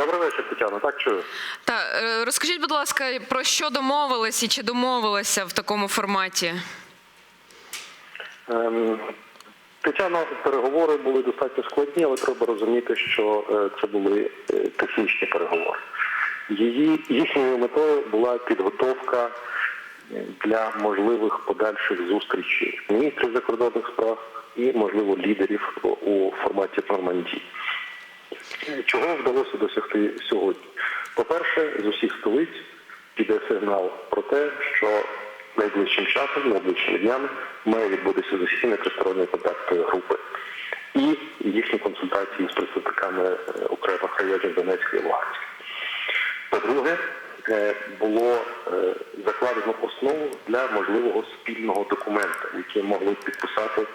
Добрий вечір, Тетяна. Так чую. Та е, розкажіть, будь ласка, про що домовились і чи домовилися в такому форматі? Ем, Тетяна, переговори були достатньо складні, але треба розуміти, що е, це були е, технічні переговори. Її їхньою метою була підготовка для можливих подальших зустрічей міністрів закордонних справ і, можливо, лідерів у форматі Нормандії. Чого вдалося досягти сьогодні? По-перше, з усіх столиць піде сигнал про те, що найближчим часом, найближчими днями має відбутися засідання тристоронньої контактної групи і їхні консультації з представниками е, окремих районів Донецької і Луганської. По-друге, е, було е, закладено основу для можливого спільного документа, який могли підписати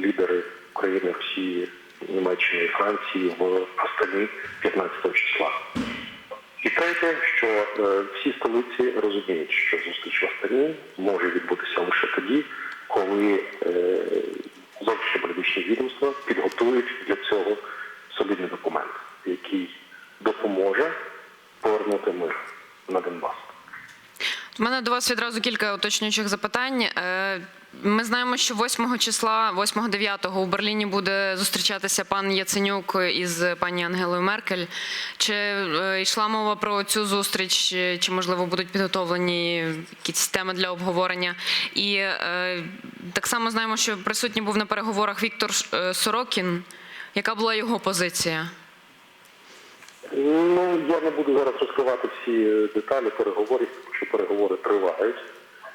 лідери України, Росії, Німеччини і Франції в Астані 15 числа. І третє, що е, всі столиці розуміють, що зустріч в Астані може відбутися лише тоді, коли е, зовнішньополітичні відомства підготують для цього солідний документ, який допоможе повернути мир на Донбас. У мене до вас відразу кілька уточнюючих запитань. Е, Ми знаємо, що 8 числа, 8-9 у Берліні буде зустрічатися пан Яценюк із пані Ангелою Меркель. Чи е, йшла мова про цю зустріч, чи- можливо будуть підготовлені якісь теми для обговорення? І е, так само знаємо, що присутній був на переговорах Віктор Сорокін. Яка була його позиція? Ну, я не буду зараз розкривати всі е, деталі переговорів, тому що переговори тривають.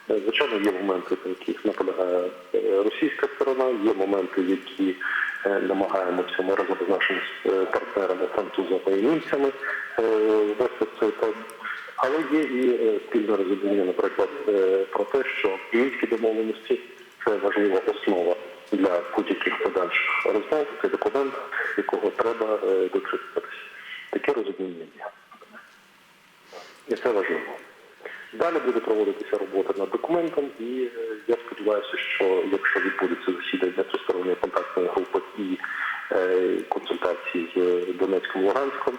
Е, Звичайно, є моменти, на яких наполягає е, російська сторона, є моменти, які намагаємося ми разом з нашими партнерами, французами і німцями ввести тон. Але є і спільне розуміння, наприклад, про те, що мінські домовленості це важлива основа для будь-яких подальших розмов, це документ, якого треба е, дотримуватися. Таке розуміння є. І це важливо. Далі буде проводитися робота над документом, і е, я сподіваюся, що якщо відбудеться засідання тристоронньої контактної групи і е, консультації з Донецьком і Луганськом,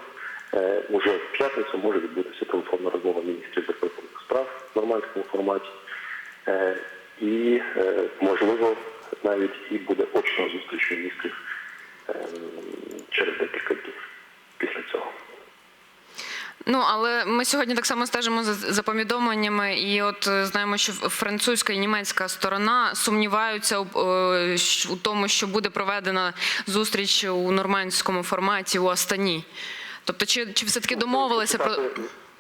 е, уже в п'ятницю може відбутися телефонна розмова міністрів закордонних справ в нормандському форматі. І, можливо, навіть і буде очна зустріч міністрів Ну але ми сьогодні так само стежимо за, за повідомленнями, і от е, знаємо, що французька і німецька сторона сумніваються у, е, у тому, що буде проведена зустріч у нормандському форматі у Астані. Тобто, чи, чи все таки домовилися про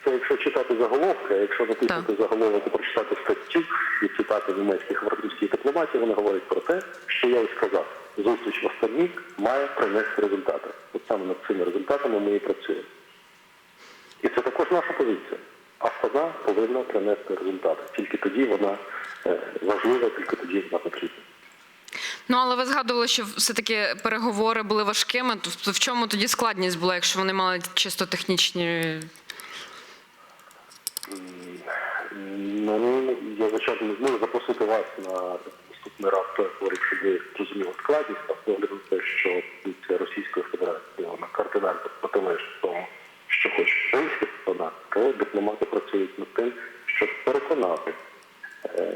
Це якщо читати заголовки, якщо натиснути заголовок і прочитати статтю і читати німецьких французьких дипломатів, вони говорять про те, що я і сказав. Зустріч в Астані має принести результати. От саме над цими результатами ми і працюємо. І це також наша позиція. Астана повинна принести результати. Тільки тоді вона е, важлива, тільки тоді вона потрібна. ну але ви згадували, що все таки переговори були важкими. Тобто в чому тоді складність була, якщо вони мали чисто технічні Ну, я звичайно не зможу запросити вас на наступний раз переговорів, щоб ви зрозуміли складність, а з огляду те, що позиція Російської Федерації вона кардинально протилежна що хоче українська сторона, то дипломати працюють над тим, щоб переконати е,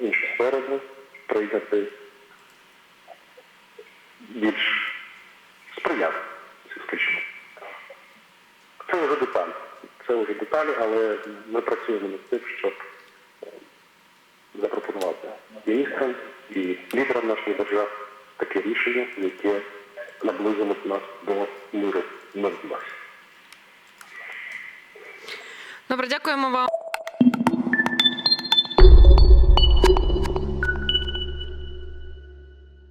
іншу сторону прийняти більш сприяти, скажімо. Це вже деталі. Це вже деталі, але ми працюємо над тим, щоб е, запропонувати міністрам і лідерам нашої держави таке рішення, яке наблизило нас до миру на Донбасі. Добре. Дякуємо вам.